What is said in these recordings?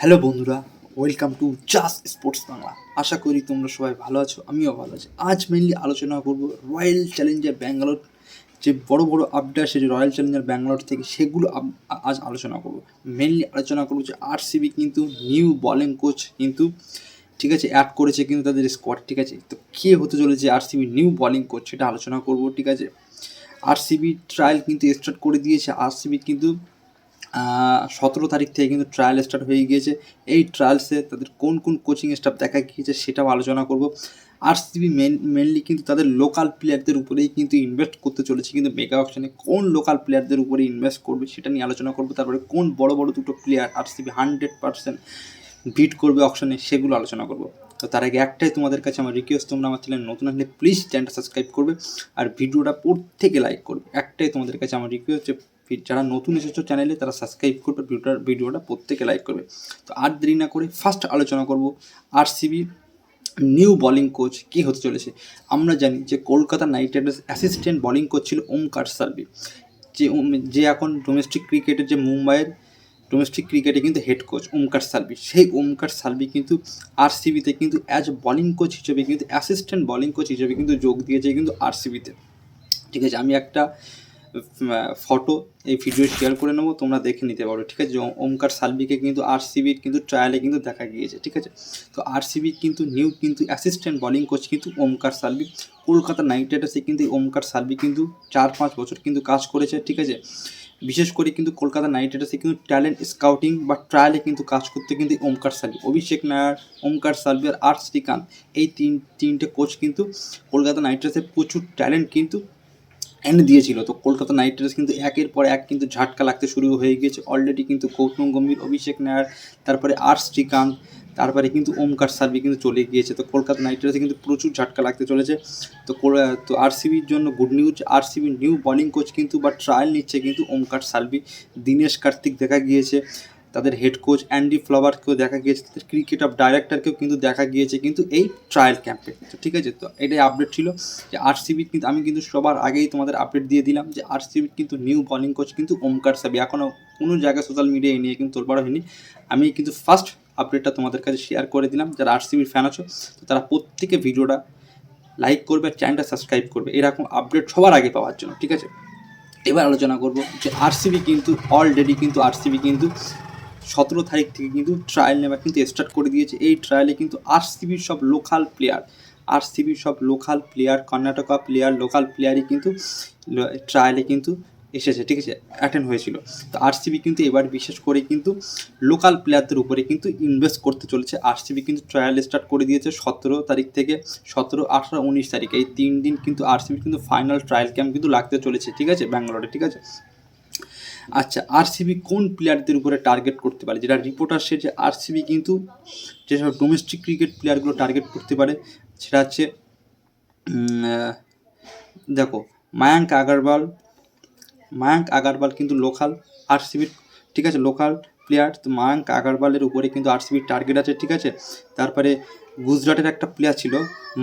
Hello বন্ধুরা welcome to just sports Bangla আশা করি তোমরা সবাই ভালো আছো, আমিও ভালো আছি। আজ মেনলি আলোচনা করব রয়্যাল চ্যালেঞ্জার ব্যাঙ্গালোর যে বড় বড় আপডেট যে রয়্যাল চ্যালেঞ্জার ব্যাঙ্গালোর থেকে, সেগুলো আজ আলোচনা করব। মেনলি আলোচনা করব যে আরসিবি কিন্তু নিউ বলিং কোচ কিন্তু, ঠিক আছে অ্যাড করেছে কিন্তু তাদের স্কোয়াড ঠিক আছে? তো কে হতে চলেছে আরসিবি নিউ বলিং কোচ সেটা আলোচনা করব, ঠিক আছে? আরসিবি ট্রায়াল কিন্তু স্টার্ট করে দিয়েছে। আরসিবি কিন্তু সতেরো তারিখ থেকে কিন্তু ট্রায়াল স্টার্ট হয়ে গিয়েছে। এই ট্রায়ালসে তাদের কোন কোন কোচিং স্টাফ দেখা গিয়েছে সেটাও আলোচনা করব। আরসিবি মেন মেনলি কিন্তু তাদের লোকাল প্লেয়ারদের উপরেই কিন্তু ইনভেস্ট করতে চলেছে। কিন্তু মেগা অপশনে কোন লোকাল প্লেয়ারদের উপরে ইনভেস্ট করবে সেটা নিয়ে আলোচনা করব। তারপরে কোন বড় বড় দুটো player RCB hundred percent bid করবে অপশনে সেগুলো আলোচনা করব। তো তার আগে একটাই তোমাদের কাছে আমার রিকোয়েস্ট তোমরা আমার চ্যানেল নতুন আসলে প্লিজ চ্যানেলটা সাবস্ক্রাইব করবে। আর ভিডিওটা প্রত্যেকে লাইক করবে। একটাই তোমাদের কাছে আমার রিকোয়েস্ট যে যারা নতুন এসেছ চ্যানেলে তারা সাবস্ক্রাইব করবে, ভিডিওটা ভিডিওটা প্রত্যেকে লাইক করবে। তো আর দেরি না করে ফার্স্ট আলোচনা করব আর আরসিবি নিউ বোলিং কোচ কী হতে চলেছে। আমরা জানি যে Kolkata knight riders assistant bowling coach ছিল ওমকার সালভি যে যে এখন ডোমেস্টিক ক্রিকেটের যে মুম্বাইয়ের ডোমেস্টিক ক্রিকেটে কিন্তু হেড কোচ ওমকার সালভি সেই ওমকার সালভি কিন্তু আরসিবিতে কিন্তু অ্যাজ বলিং কোচ হিসেবে কিন্তু অ্যাসিস্ট্যান্ট বলিং কোচ হিসেবে কিন্তু যোগ দিয়েছে কিন্তু আরসিবিতে ঠিক আছে, আমি একটা ফটো এই ভিডিও শেয়ার করে নেব, তোমরা দেখে নিতে পারো, ঠিক আছে? ওমকার সালভিকে কিন্তু আরসিবির কিন্তু ট্রায়ালে কিন্তু দেখা গিয়েছে, ঠিক আছে? তো আরসিবি কিন্তু নিউ কিন্তু অ্যাসিস্ট্যান্ট বোলিং কোচ কিন্তু ওমকার সালভি। কলকাতা নাইট রাইডার্সে কিন্তু ওমকার সালভি কিন্তু চার পাঁচ বছর কিন্তু কাজ করেছে, ঠিক আছে? বিশেষ করে কিন্তু কলকাতা নাইট রাইডার্সে কিন্তু ট্যালেন্ট স্কাউটিং বা ট্রায়ালে কিন্তু কাজ করতে কিন্তু ওমকার সালভি, অভিষেক নায়ার, ওমকার সালভি আর আর শ্রীকান্ত এই তিন তিনটে কোচ কিন্তু কলকাতা নাইট রাইডার্সে প্রচুর ট্যালেন্ট কিন্তু এনে দিয়েছিল। তো কলকাতা নাইট রাইডার্স কিন্তু একের পর এক কিন্তু ঝাটকা লাগতে শুরু হয়ে গিয়েছে। অলরেডি কিন্তু গৌতম গম্ভীর, অভিষেক নায়ার, তারপরে আর শ্রীকান্ত, তারপরে কিন্তু ওমকার সার্ভি কিন্তু চলে গিয়েছে। তো কলকাতা নাইট রাইডার্সে কিন্তু প্রচুর ঝাটকা লাগতে চলেছে। তো তো আরসিবির জন্য গুড নিউজ আরসিবির নিউ বোলিং কোচ কিন্তু বা ট্রায়াল নিচ্ছে কিন্তু ওমকার সার্ভি। দীনেশ কার্তিক দেখা গিয়েছে। তাদের হেড কোচ অ্যান্ডি ফ্লাওয়ারকেও দেখা গিয়েছে, তাদের ক্রিকেট অফ ডাইরেক্টরকেও কিন্তু দেখা গিয়েছে কিন্তু এই ট্রায়াল ক্যাম্পে ঠিক আছে, তো এটাই আপডেট ছিল যে আরসিবি কিন্তু, আমি কিন্তু সবার আগেই তোমাদের আপডেট দিয়ে দিলাম যে আরসিবির কিন্তু নিউ বোলিং কোচ কিন্তু ওমকার সাবি এখনও কোনো জায়গায় সোশ্যাল মিডিয়ায় নিয়ে কিন্তু তোলপাড়া হয়নি। আমি কিন্তু ফার্স্ট আপডেটটা তোমাদের কাছে শেয়ার করে দিলাম, যারা আরসিবির ফ্যান আছো, তো তারা প্রত্যেকে ভিডিওটা লাইক করবে আর চ্যানেলটা সাবস্ক্রাইব করবে, এরকম আপডেট সবার আগে পাওয়ার জন্য, ঠিক আছে? এবার আলোচনা করব যে আরসিবি কিন্তু অলরেডি কিন্তু আরসিবি কিন্তু সতেরো তারিখ থেকে কিন্তু ট্রায়াল নেওয়া কিন্তু স্টার্ট করে দিয়েছে। এই ট্রায়ালে কিন্তু আরসিবির সব লোকাল প্লেয়ার আরসিবির সব local player Karnataka player local প্লেয়ারই কিন্তু ট্রায়ালে কিন্তু এসেছে, ঠিক আছে? অ্যাটেন্ড হয়েছিল। তো আরসিবি কিন্তু এবার বিশেষ করে কিন্তু লোকাল প্লেয়ারদের উপরে কিন্তু ইনভেস্ট করতে চলেছে। আরসিবি কিন্তু ট্রায়াল স্টার্ট করে দিয়েছে সতেরো তারিখ থেকে সতেরো, আঠারো, উনিশ তারিখ। এই তিন দিন কিন্তু আরসিবি কিন্তু ফাইনাল ট্রায়াল ক্যাম্প কিন্তু লাগতে চলেছে, ঠিক আছে? ব্যাঙ্গালোরে, ঠিক আছে? আচ্ছা আরসিবি কোন প্লেয়ারদের উপরে টার্গেট করতে পারে? যেটা রিপোর্ট আসছে যে আরসিবি কিন্তু যেসব ডোমেস্টিক ক্রিকেট প্লেয়ারগুলো টার্গেট করতে পারে, সেটা হচ্ছে দেখো মায়াঙ্ক আগারওয়াল মায়াঙ্ক আগারওয়াল কিন্তু লোকাল আরসিবির ঠিক আছে লোকাল প্লেয়ার তো মায়াঙ্ক আগারওয়ালের উপরে কিন্তু আরসিবির টার্গেট আছে, ঠিক আছে? তারপরে গুজরাটের একটা প্লেয়ার ছিল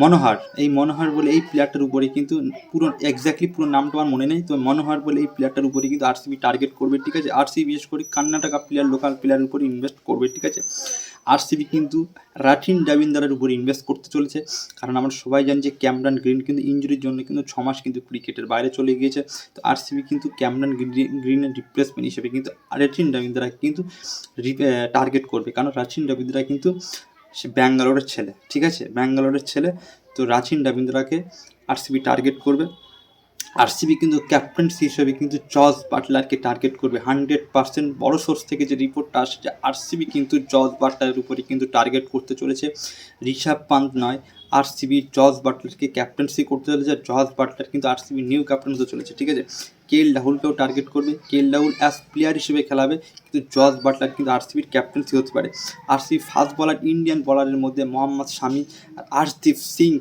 মনোহর এই মনোহর বলে এই প্লেয়ারটার উপরে কিন্তু পুরো এক্স্যাক্টলি পুরো নামটা আমার মনে নেই, তো মনোহর বলে এই প্লেয়ারটার উপরে কিন্তু আরসিবি টার্গেট করবে, ঠিক আছে? আরসিবি বিশেষ করে কর্ণাটকা প্লেয়ার লোকাল প্লেয়ারের উপরে ইনভেস্ট করবে, ঠিক আছে? আরসিবি কিন্তু রাঠিন ডাবিন্দারের উপর ইনভেস্ট করতে চলেছে। কারণ আমরা সবাই জানি যে ক্যামরান গ্রিন কিন্তু ইঞ্জুরির জন্য কিন্তু ছ মাস কিন্তু ক্রিকেটের বাইরে চলে গিয়েছে। তো আরসিবি কিন্তু ক্যামরান গ্রিনের রিপ্লেসমেন্ট হিসেবে কিন্তু রাঠিন ডাবিন্দারা কিন্তু টার্গেট করবে। কারণ রাচিন রবীন্দ্রা কিন্তু সে ব্যাঙ্গালোরের ছেলে, ঠিক আছে? ব্যাঙ্গালোরের ছেলে। তো রাচিন ডাবিন্দ্রাকে আরসিবি টার্গেট করবে। আরসিবি কিন্তু ক্যাপ্টেন্সি হিসেবে কিন্তু জজ বাটলারকে টার্গেট করবে। হান্ড্রেড পার্সেন্ট বড় সোর্স থেকে যে রিপোর্টটা আসছে যে আরসিবি কিন্তু জজ বাটলারের উপরে কিন্তু টার্গেট করতে চলেছে। ঋষভ পান্ত নয়, আরসিবি জজ বাটলারকে ক্যাপ্টেন্সি করতে চলেছে জজ বাটলার কিন্তু আরসিবি নিউ ক্যাপ্টেন হতে চলেছে, ঠিক আছে? কে এল রাহুলকেও টার্গেট করবে। K L Rahul as player হিসেবে খেলাবে, কিন্তু জজ বাটলার কিন্তু আরসিবির ক্যাপ্টেন্সি হতে পারে। আরসিবি ফাস্ট বলার ইন্ডিয়ান বলারের মধ্যে মোহাম্মদ শামি আর আর্শদীপ সিং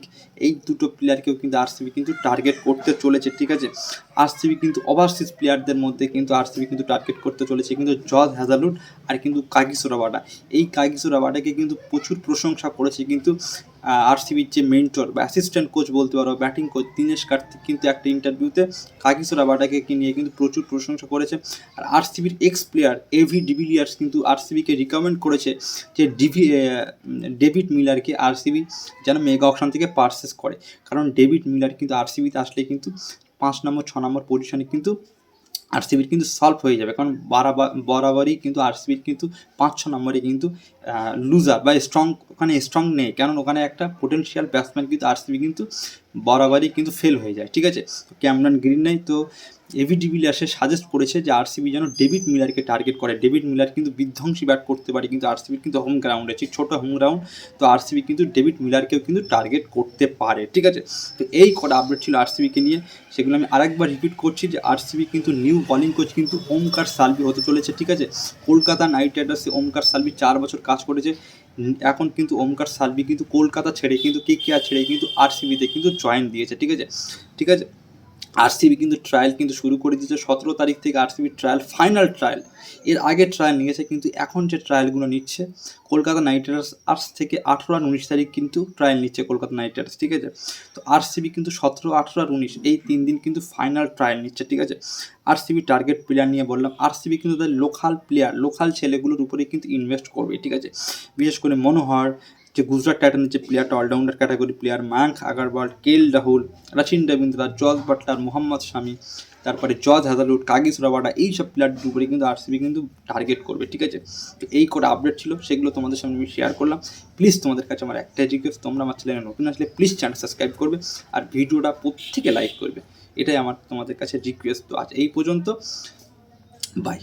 এই দুটো প্লেয়ারকেও কিন্তু আরসিবি কিন্তু টার্গেট করতে চলেছে, ঠিক আছে? আরসিবি কিন্তু ওভারসিজ প্লেয়ারদের মধ্যে কিন্তু আরসিবি কিন্তু টার্গেট করতে চলেছে, কিন্তু জজ হ্যাজালুড আর কিন্তু কাগিসো রাবাডা এই কাগিসো রাবাডাকে কিন্তু প্রচুর প্রশংসা করেছে, কিন্তু আরসিবির যে মেন্টর বা অ্যাসিস্ট্যান্ট কোচ বলতে পারো ব্যাটিং কোচ দীনেশ কার্তিক কিন্তু একটা ইন্টারভিউতে কাগিসো রাবাডাকে নিয়ে কিন্তু প্রচুর প্রশংসা করেছে। আর আরসিবির ex player AB de Villiers কিন্তু আরসিবিকে রিকমেন্ড করেছে যে ডিভি ডেভিড মিলারকে আরসিবি যেন মেগা অপশন থেকে পারচেস করে। কারণ ডেভিড মিলার কিন্তু আরসিবিতে আসলে কিন্তু পাঁচ নম্বর, ছ নম্বর পজিশনে কিন্তু আরসিবির কিন্তু সলভ হয়ে যাবে। কারণ বারাবার বরাবরই কিন্তু আরসিবির কিন্তু পাঁচ, ছ নম্বরে কিন্তু লুজার বা স্ট্রং ওখানে স্ট্রং নেই। কারণ ওখানে একটা পোটেনশিয়াল ব্যাটসম্যান কিন্তু আরসিবি কিন্তু বরাবরই কিন্তু ফেল হয়ে যায়, ঠিক আছে? ক্যামরন গ্রিন নাই, তো এভি ডিভিলিয়ার্সে সাজেস্ট করেছে যে আরসিবি যেন ডেভিড মিলারকে টার্গেট করে। ডেভিড মিলার কিন্তু বিধ্বংসী ব্যাট করতে পারে, কিন্তু আরসিবির কিন্তু হোম গ্রাউন্ড আছে, ছোটো হোম গ্রাউন্ড তো আরসিবি কিন্তু ডেভিড মিলারকেও কিন্তু টার্গেট করতে পারে, ঠিক আছে? তো এই কটা আপডেট ছিল আরসিবিকে নিয়ে, সেগুলো আমি আরেকবার রিপিট করছি যে আরসিবি কিন্তু নিউ বোলিং কোচ কিন্তু ওমকার সালভি হতে চলেছে, ঠিক আছে? কলকাতা নাইট রাইডার্সে ওমকার সালভি চার বছর কাজ করেছে এখন কিন্তু ওমকার সালভি কিন্তু কলকাতা ছেড়ে কিন্তু কে কে ছেড়ে কিন্তু আরসিবিতে কিন্তু জয়েন দিয়েছে, ঠিক আছে? ঠিক আছে? আরসিবি কিন্তু ট্রায়াল কিন্তু শুরু করে দিয়েছে, সতেরো তারিখ থেকে আরসিবি ট্রায়াল ফাইনাল ট্রায়াল এর আগে ট্রায়াল নিয়েছে, কিন্তু এখন যে ট্রায়ালগুলো নিচ্ছে, কলকাতা নাইট রাইডার্স আজ থেকে আঠেরো আর উনিশ তারিখ কিন্তু ট্রায়াল নিচ্ছে কলকাতা নাইট রাইডার্স ঠিক আছে? তো আরসিবি কিন্তু সতেরো, আঠেরো আর উনিশ, এই তিন দিন কিন্তু ফাইনাল ট্রায়াল নিচ্ছে, ঠিক আছে? আরসিবি টার্গেট প্লেয়ার নিয়ে বললাম আরসিবি কিন্তু তাদের লোকাল প্লেয়ার লোকাল ছেলেগুলোর উপরে কিন্তু ইনভেস্ট করবে, ঠিক আছে? বিশেষ করে মনোহর যে গুজরাট টাইটানের যে প্লেয়ারটা allrounder category player Mayank Agarwal K L Rahul, Rachin Ravindra Jos Buttler, Mohammad শামি, তারপরে জজ হাজালুড কাগিস রাবাডা এই সব প্লেয়ারদের উপরে কিন্তু আরসিবি কিন্তু টার্গেট করবে, ঠিক আছে? তো এই করে আপডেট ছিল, সেগুলো তোমাদের সামনে আমি শেয়ার করলাম। প্লিজ তোমাদের কাছে আমার একটাই রিকোয়েস্ট তোমরা আমার চ্যানেলে নতুন আসলে প্লিজ চ্যানেল সাবস্ক্রাইব করবে আর ভিডিওটা প্রত্যেকে লাইক করবে। এটাই আমার তোমাদের কাছে রিকোয়েস্ট তো আজ এই পর্যন্ত বাই